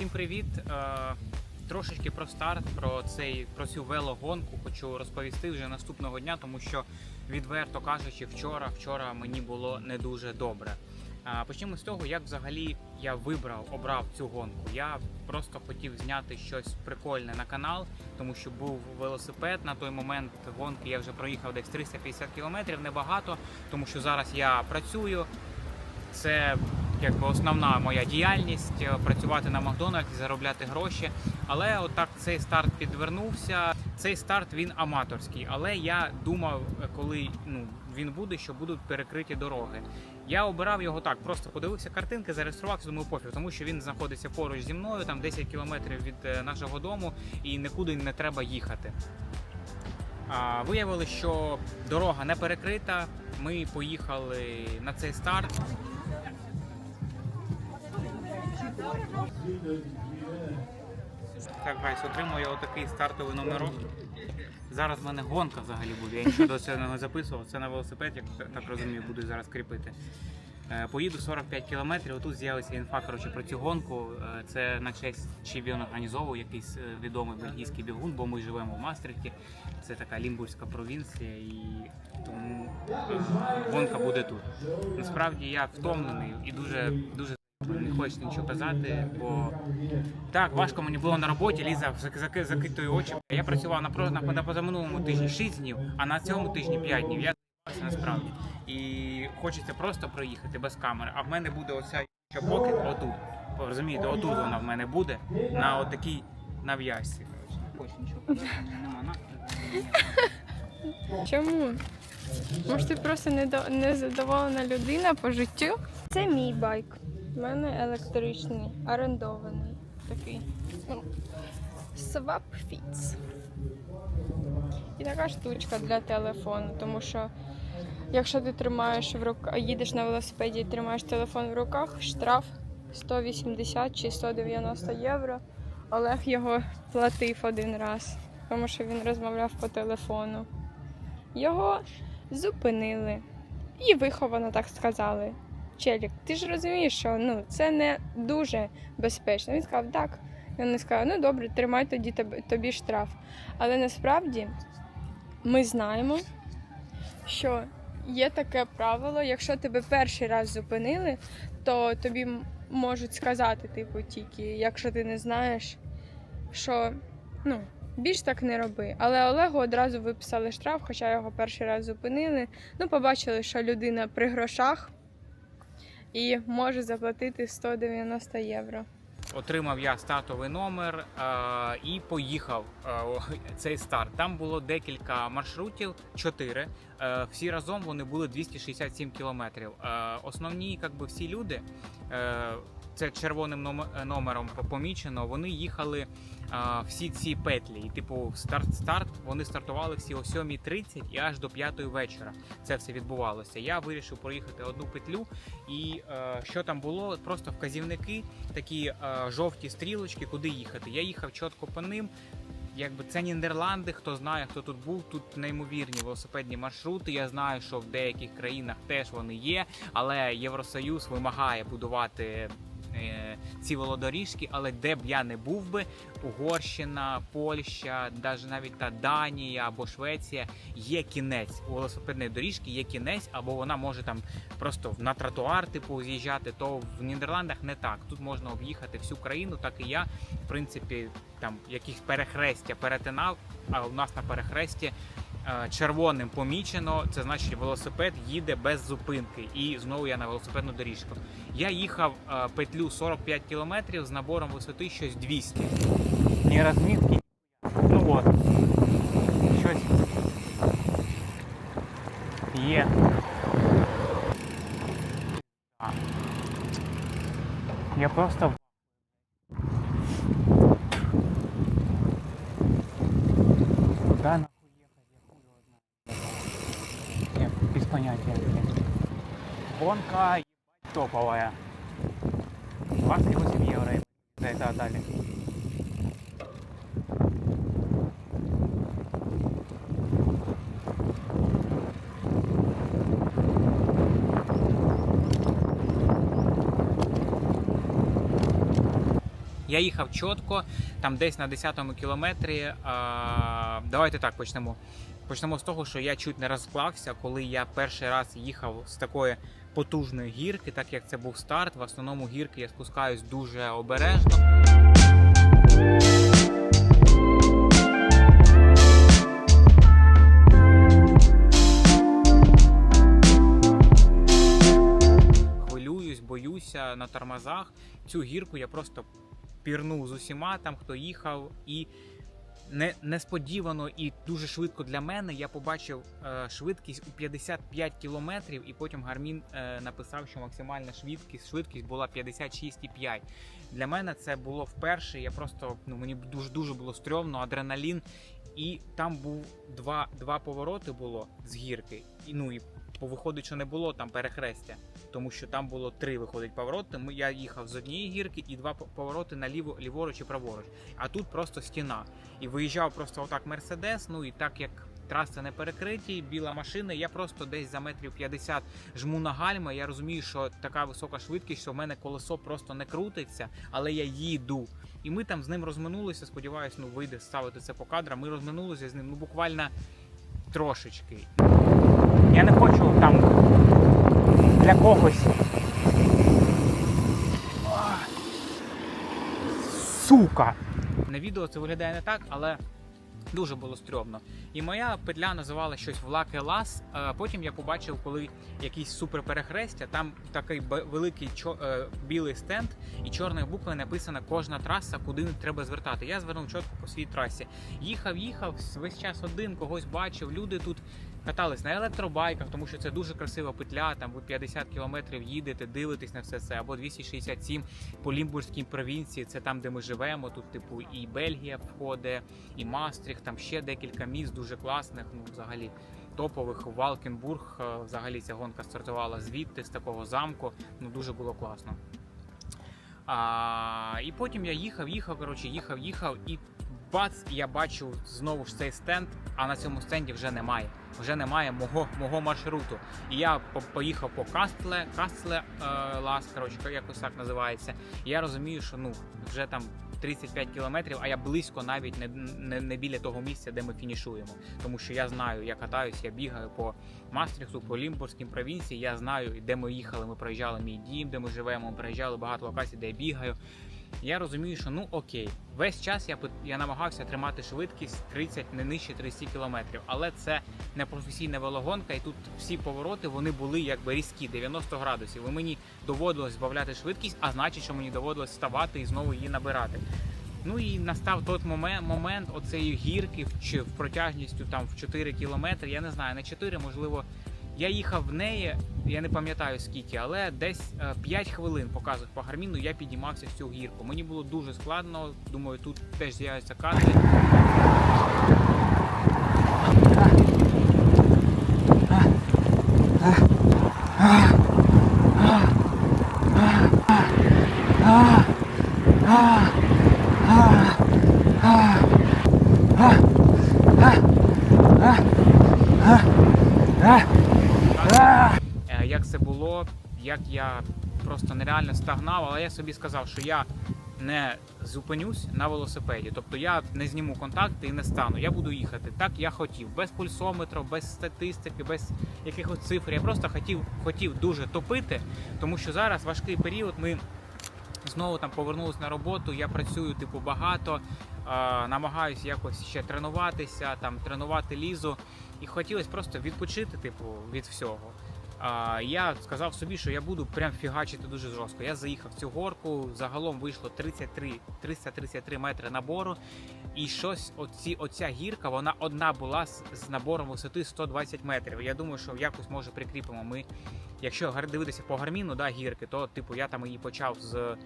Всім привіт! Е, Трошечки про старт, про цей про цю велогонку хочу розповісти вже наступного дня, тому що відверто кажучи, вчора, вчора мені було не дуже добре. А, Почнемо з того, як взагалі я вибрав, обрав цю гонку. Я просто хотів зняти щось прикольне на канал, тому що був велосипед. На той момент гонки я вже проїхав десь 350 кілометрів, небагато, тому що зараз я працюю. Це якби основна моя діяльність е, працювати на Макдональдсі, заробляти гроші. Але отак цей старт підвернувся. Цей старт він аматорський. Але я думав, е, коли ну він буде, що будуть перекриті дороги. Я обирав його так, просто подивився картинки, зареєструвався, думаю, пофіг, тому що він знаходиться поруч зі мною, там 10 кілометрів від е, нашого дому, і нікуди не треба їхати. А, Виявилось, що дорога не перекрита. Ми поїхали на цей старт. Так, гайс, отримую я отакий стартовий номерок. Зараз в мене гонка взагалі буде. Я нічого до цього не записував. Це на велосипед, як так розумію, буду зараз кріпити. Е, Поїду 45 кілометрів. Тут з'явиться інфа коротше, про цю гонку. Е, Це на честь чи він організовував якийсь е, відомий бельгійський бігун, бо ми живемо в Мастрихті. Це така лімбурзька провінція, і тому гонка буде тут. Насправді я втомлений і дуже дуже не хочеться нічого казати, бо так важко мені було на роботі. Ліза зак- зак- очі. Я працював на на, позаминулому тижні 6 днів, а на цьому тижні 5 днів. Я насправді. І хочеться просто проїхати без камери. А в мене буде оця покет отут. Розумієте, отут вона в мене буде на отакій нав'язці. Хочу нічого казати. Чому? Може, ти просто недо- незадоволена людина по життю? Це мій байк. У мене електричний, орендований такий. Ну, І така штучка для телефону, тому що якщо ти тримаєш в руках, їдеш на велосипеді і тримаєш телефон в руках, штраф 180 чи 190 євро. Олег його платив один раз, тому що він розмовляв по телефону. Його зупинили і виховано так сказали. Челік, ти ж розумієш, що ну, це не дуже безпечно. Він сказав, так. І вони сказали, ну добре, тримай тоді тобі штраф. Але насправді ми знаємо, що є таке правило, якщо тебе перший раз зупинили, то тобі можуть сказати, типу, тільки, якщо ти не знаєш, що ну, більш так не роби. Але Олегу одразу виписали штраф, хоча його перший раз зупинили. Ну, побачили, що людина при грошах і може заплатити 190 євро. Отримав я стартовий номер е, і поїхав е, цей старт. Там було декілька маршрутів, чотири. Е, всі разом вони були 267 кілометрів. Е, основні, як би, всі люди, е, це червоним номе- номером помічено. Вони їхали е, всі ці петлі. І, типу, старт-старт вони стартували всі о 7.30 і аж до 5 вечора. Це все відбувалося. Я вирішив проїхати одну петлю, і е, що там було? Просто вказівники такі е, жовті стрілочки, куди їхати. Я їхав чітко по ним. Якби це Нідерланди, хто знає, хто тут був, тут неймовірні велосипедні маршрути. Я знаю, що в деяких країнах теж вони є, але Євросоюз вимагає будувати ці велодоріжки. Але де б я не був би, Угорщина, Польща, навіть та Данія або Швеція, є кінець у велосипедної доріжки, є кінець, або вона може там просто на тротуар типу з'їжджати, то в Нідерландах не так. Тут можна об'їхати всю країну, так і я, в принципі, там якісь перехрестя перетинав, а у нас на перехресті е, червоним помічено, це значить велосипед їде без зупинки. І знову я на велосипедну доріжку. Я їхав е, петлю 45 кілометрів з набором висоти щось 200. Ні розмітки. Ну от. Щось є. Я просто в- Куда нахуй ехать, я хуй его знаю. Я без понятия, блин. Гонка топовая. 28 евро за это отдали. Я їхав чітко, там десь на 10-му кілометрі. А, давайте так почнемо. Почнемо з того, що я чуть не розклався, коли я перший раз їхав з такої потужної гірки, так як це був старт. В основному гірки я спускаюсь дуже обережно. Хвилююсь, боюся на тормозах. Цю гірку я просто пірнув з усіма там, хто їхав, і не, несподівано і дуже швидко для мене я побачив е, швидкість у 55 кілометрів, і потім Гармін е, написав, що максимальна швидкість швидкість була 56,5. Для мене це було вперше. Я просто ну мені дуже дуже було стрьомно, адреналін. І там був два, два повороти було з гірки. І ну і виходить, що не було там перехрестя, тому що там було три виходить повороти. Ми я їхав з однієї гірки і два по- повороти наліво, ліворуч і праворуч. А тут просто стіна. І виїжджав просто отак Мерседес. Ну і так як траси не перекриті, біла машина, я просто десь за метрів 50 жму на гальма. Я розумію, що така висока швидкість, що в мене колесо просто не крутиться, але я їду. І ми там з ним розминулися. Сподіваюсь, ну вийде ставити це по кадрам. Ми розминулися з ним ну буквально трошечки. Я не хочу там для когось. Сука! На відео це виглядає не так, але дуже було стрьомно. І моя петля називала щось Влаке Лас. Потім я побачив, коли якісь супер перехрестя, там такий великий чо- е, білий стенд, і чорною буквою написано кожна траса, куди треба звертати. Я звернув чітко по своїй трасі. Їхав, їхав, весь час один, когось бачив. Люди тут катались на електробайках, тому що це дуже красива петля. Там ви 50 кілометрів їдете, дивитесь на все це, або 267 по Лімбурзькій провінції. Це там, де ми живемо. Тут, типу, і Бельгія входить, і Мастріх, там ще декілька міст дуже класних. Ну, взагалі. Топових Валкенбург, е, взагалі ця гонка стартувала звідти, з такого замку. Ну дуже було класно. А, і потім я їхав, їхав, коротше, їхав, їхав, і бац, і я бачу знову ж цей стенд, а на цьому стенді вже немає. Вже немає мого, мого маршруту. І я по- поїхав по Кастле, Кастле е, Лас, коротше, якось так називається. І я розумію, що ну вже там 35 кілометрів, а я близько навіть не, не, не біля того місця, де ми фінішуємо. Тому що я знаю, я катаюсь, я бігаю по Мастрихту, по Лімбурзькій провінції. Я знаю, де ми їхали. Ми проїжджали мій дім, де ми живемо. Ми проїжджали багато локацій, де я бігаю. Я розумію, що ну окей, весь час я я намагався тримати швидкість 30, не нижче 30 кілометрів, але це не професійна велогонка, і тут всі повороти вони були якби різкі, 90 градусів. І мені доводилось збавляти швидкість, а значить, що мені доводилось вставати і знову її набирати. Ну і настав той момент, момент оцеї гірки в, в протяжністю там в 4 кілометри. Я не знаю, не 4, можливо. Я їхав в неї, я не пам'ятаю скільки, але десь е, 5 хвилин показував по гарміну, я піднімався в цю гірку. Мені було дуже складно. Думаю, тут теж з'являються кадри. Е, як це було, як я просто нереально стагнав, але я собі сказав, що я не зупинюсь на велосипеді. Тобто я не зніму контакти і не стану. Я буду їхати так, я хотів, без пульсометру, без статистики, без якихось цифр. Я просто хотів, хотів дуже топити, тому що зараз важкий період. Ми знову там повернулись на роботу. Я працюю типу багато, е, намагаюся якось ще тренуватися, там тренувати лізу. І хотілося просто відпочити, типу, від всього. А, я сказав собі, що я буду прям фігачити дуже жорстко. Я заїхав в цю горку, загалом вийшло 33, 333 метри набору. І щось, оці, оця гірка, вона одна була з, з набором висоти 120 метрів. Я думаю, що якось може прикріпимо. Ми, якщо дивитися по гарміну, да, гірки, то типу я там її почав з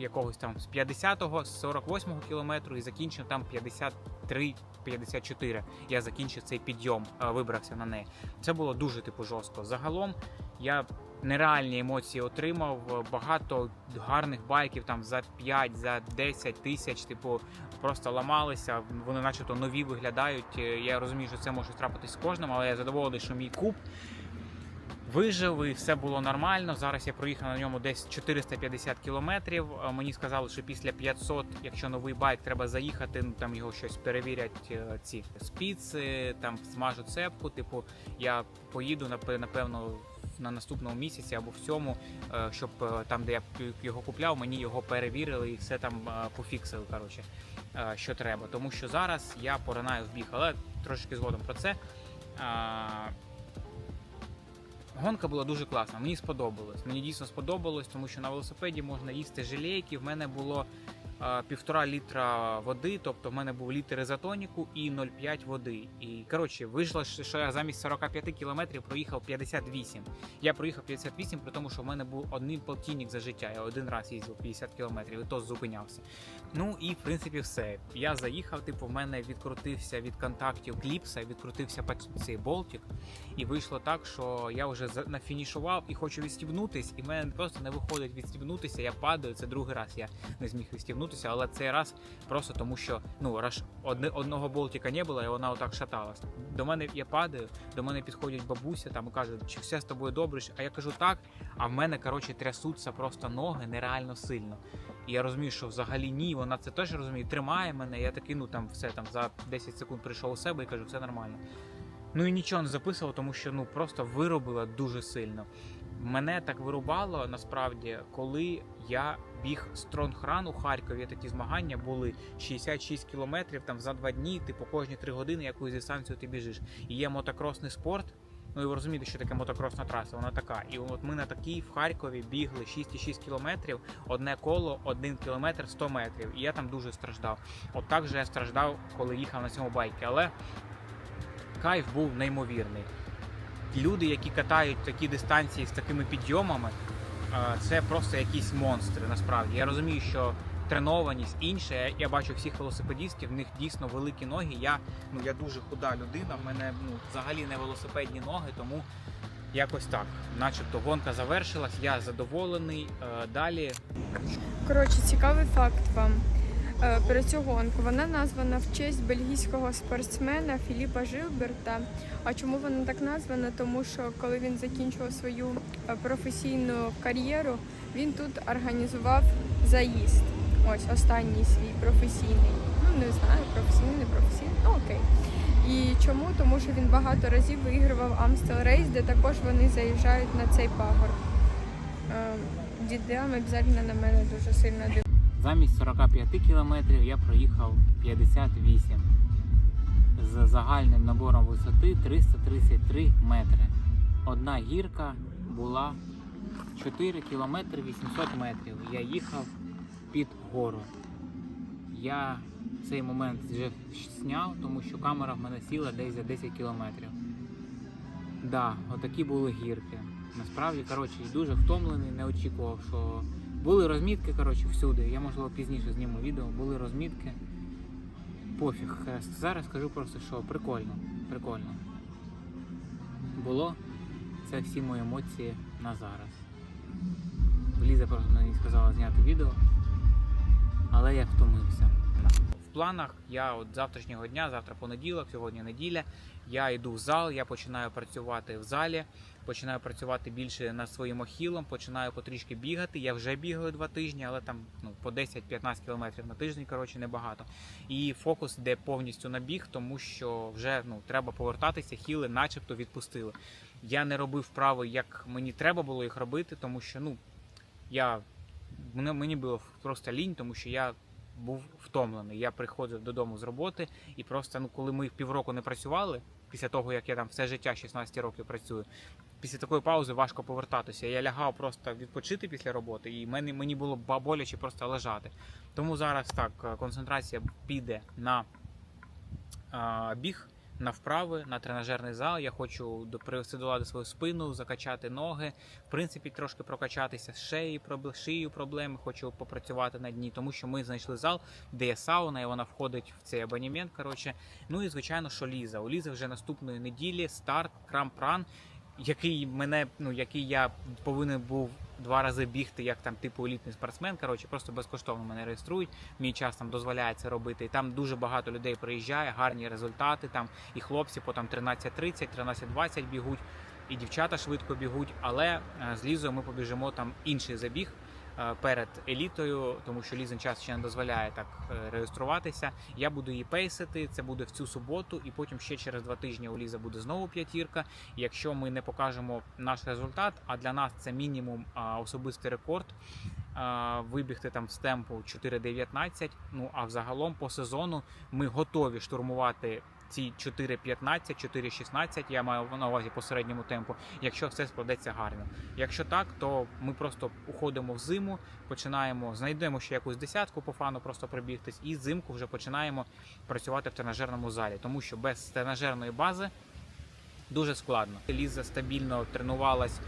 якогось там з 50-го, з 48-го кілометру і закінчив там 53-54. Я закінчив цей підйом, е, вибрався на неї. Це було дуже типу жорстко. Загалом я нереальні емоції отримав. е, Багато гарних байків там за 5, за 10 тисяч, типу, просто ламалися. Вони, начебто, нові виглядають. Е, Я розумію, що це може трапитись з кожним, але я задоволений, що мій куб. Вижив і все було нормально. Зараз я проїхав на ньому десь 450 кілометрів. Е, Мені сказали, що після 500, якщо новий байк, треба заїхати, ну там його щось перевірять е, ці спіци, там змажуть цепку. Типу, я поїду напевно на наступному місяці або в цьому, е, щоб там, де я його купляв, мені його перевірили і все там пофіксили. Коротше, що треба. Тому що зараз я поринаю в біг, але трошки згодом про це. Гонка була дуже класна, мені сподобалось. Мені дійсно сподобалось, тому що на велосипеді можна їсти жилейки. В мене було півтора літра води, тобто в мене був літр ізотоніку і 0,5 води. І коротше, вийшло, що я замість 45 кілометрів проїхав 58. Я проїхав 58, при тому, що в мене був один полтинник за життя. Я один раз їздив 50 кілометрів, і то зупинявся. Ну і в принципі все. Я заїхав, типу, в мене відкрутився від контактів кліпса, відкрутився цей болтик. І вийшло так, що я вже нафінішував і хочу відстібнутись, і в мене просто не виходить відстібнутися. Я падаю. Це другий раз я не зміг відстібнутися, але цей раз просто тому, що ну раз одне, одного болтика не було, і вона отак шаталась. До мене я падаю, до мене підходять бабуся там і кажуть, чи все з тобою добре? А я кажу так. А в мене коротше трясуться просто ноги нереально сильно. І я розумію, що взагалі ні, вона це теж розуміє, тримає мене. Я такий, ну там все там за 10 секунд прийшов у себе і кажу, все нормально. Ну і нічого не записував, тому що ну просто виробила дуже сильно. Мене так вирубало насправді, коли я біг стронгран у Харкові. Такі змагання були 66 кілометрів там за два дні. Ти по кожні три години якусь дистанцію ти біжиш. І є мотокросний спорт. Ну і ви розумієте, що таке мотокросна траса, вона така. І от ми на такій в Харкові бігли 6,6 кілометрів, одне коло, 1 кілометр 100 метрів. І я там дуже страждав. От так же я страждав, коли їхав на цьому байкі. Але кайф був неймовірний. Люди, які катають такі дистанції з такими підйомами, це просто якісь монстри. Насправді я розумію, що тренованість інша. Я- Я бачу всіх велосипедістів, в них дійсно великі ноги. Я ну я дуже худа людина. В мене ну взагалі не велосипедні ноги, тому якось так. Начебто гонка завершилась. Я задоволений. Е, Далі Коротше, цікавий факт вам. Е, Про цю гонку вона названа в честь бельгійського спортсмена Філіпа Жилберта. А чому вона так названа? Тому що коли він закінчував свою е, професійну кар'єру, він тут організував заїзд. Ось останній свій професійний. Ну не знаю, професійний, не професійний. Ну окей. І чому? Тому що він багато разів виігрував Amstel Race, де також вони заїжджають на цей пагорб. Е, Дідям обов'язково на мене дуже сильно дивиться. Замість 45 кілометрів я проїхав 58 з загальним набором висоти 333 метри. Одна гірка була 4 кілометри 800 метрів. Я їхав під гору. Я цей момент вже зняв, тому що камера в мене сіла десь за 10 кілометрів. Да, отакі були гірки. Насправді, коротше, дуже втомлений, не очікував, що були розмітки, коротше, всюди. Я можливо пізніше зніму відео, були розмітки. Пофіг. Зараз скажу просто, що прикольно, прикольно. Було це всі мої емоції на зараз. Ліза просто мені сказала зняти відео, але я втомився. В планах я от завтрашнього дня, завтра понеділок, сьогодні неділя. Я йду в зал, я починаю працювати в залі, починаю працювати більше над своїм ахілом, починаю потрішки бігати. Я вже бігаю два тижні, але там ну, по 10-15 кілометрів на тиждень, коротше, небагато. І фокус йде повністю на біг, тому що вже ну, треба повертатися, хіли начебто відпустили. Я не робив вправи, як мені треба було їх робити, тому що ну, я, мені було просто лінь, тому що я був втомлений. Я приходив додому з роботи, і просто ну, коли ми півроку не працювали, після того як я там все життя 16 років працюю, після такої паузи важко повертатися. Я лягав просто відпочити після роботи, і мені, мені було боляче просто лежати. Тому зараз так е, концентрація піде на а, біг. На вправи, на тренажерний зал. Я хочу привести до ладу свою спину, закачати ноги, в принципі, трошки прокачатися з пробл- шиєю проблеми. Хочу попрацювати на дні, тому що ми знайшли зал, де є сауна, і вона входить в цей абонемент. Коротше, ну і звичайно, що Ліза. У Лізи вже наступної неділі старт крампран, який мене, ну який я повинен був два рази бігти, як там типу елітний спортсмен. Коротше, просто безкоштовно мене реєструють. Мій час там дозволяє це робити. І там дуже багато людей приїжджає, гарні результати. Там і хлопці по там 13.30, 13.20 бігуть. і дівчата швидко бігуть, але е, з Лізою ми побіжимо там інший забіг. Е, Перед елітою, тому що лізен час ще не дозволяє так е, реєструватися. Я буду її пейсити. Це буде в цю суботу, і потім ще через два тижні у Ліза буде знову п'ятірка. Якщо ми не покажемо наш результат, а для нас це мінімум особистий рекорд. Вибігти там з темпу 4.19. Ну а взагалом по сезону ми готові штурмувати ці 4.15, 4.16, я маю на увазі по середньому темпу, якщо все складеться гарно. Якщо так, то ми просто уходимо в зиму, починаємо, знайдемо ще якусь десятку по фану, просто прибігтись, і зимку вже починаємо працювати в тренажерному залі, тому що без тренажерної бази дуже складно. Ліза стабільно тренувалась.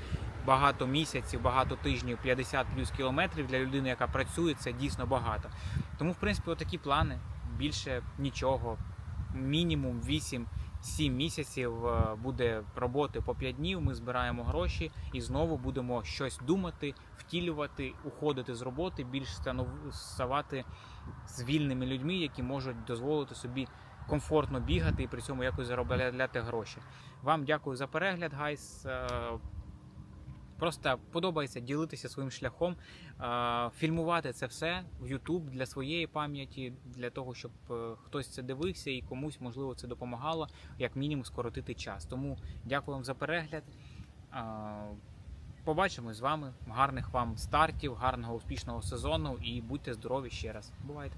Багато місяців, багато тижнів, 50 плюс кілометрів для людини, яка працює, це дійсно багато. Тому, в принципі, отакі плани. Більше нічого. Мінімум 8-7 місяців е, буде роботи по 5 днів. Ми збираємо гроші і знову будемо щось думати, втілювати, уходити з роботи, більш ставати з вільними людьми, які можуть дозволити собі комфортно бігати і при цьому якось заробляти гроші. Вам дякую за перегляд, гайс. Просто подобається ділитися своїм шляхом, фільмувати це все в YouTube для своєї пам'яті, для того, щоб е, хтось це дивився і комусь можливо це допомагало, як мінімум скоротити час. Тому дякую вам за перегляд. Побачимось з вами. Гарних вам стартів, гарного успішного сезону і будьте здорові ще раз. Бувайте!